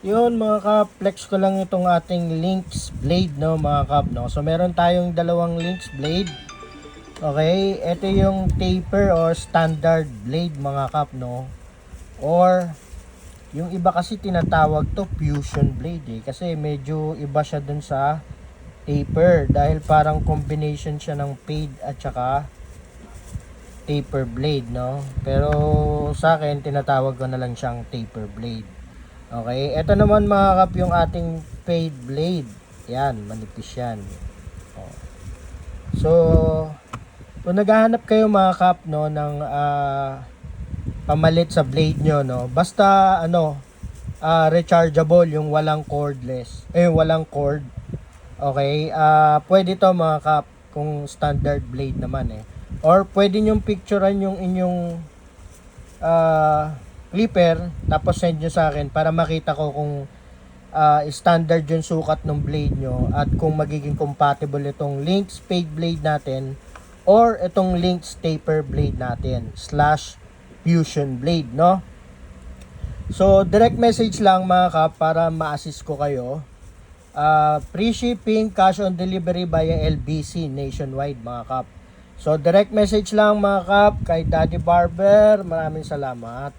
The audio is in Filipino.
Yun mga kap, flex ko lang itong ating links blade no mga kap no. So meron tayong dalawang links blade. Okay, ito yung taper or standard blade mga kap no. Or yung iba kasi tinatawag to fusion blade eh kasi medyo iba siya dun sa taper dahil parang combination siya ng fade at saka taper blade no. Pero sa akin tinatawag ko na lang siyang taper blade. Okay, ito naman mga kap yung ating fade blade. Yan, manipis yan. Oh. So, kung naghahanap kayo mga kap no ng ah, pamalit sa blade nyo no, basta ano ah, rechargeable yung walang cordless, eh walang cord. Okay, ah pwede to mga kap kung standard blade naman eh. Or pwede nyong picturean yung inyong ah clipper tapos send nyo sa akin para makita ko kung ah, standard yung sukat ng blade nyo at kung magiging compatible itong Lynx spade blade natin or itong Lynx taper blade natin slash fusion blade no? So direct message lang mga kap para ma-assist ko kayo. Ah, free shipping cash on delivery via LBC nationwide mga kap. So direct message lang mga kap kay Daddy Barber. Maraming salamat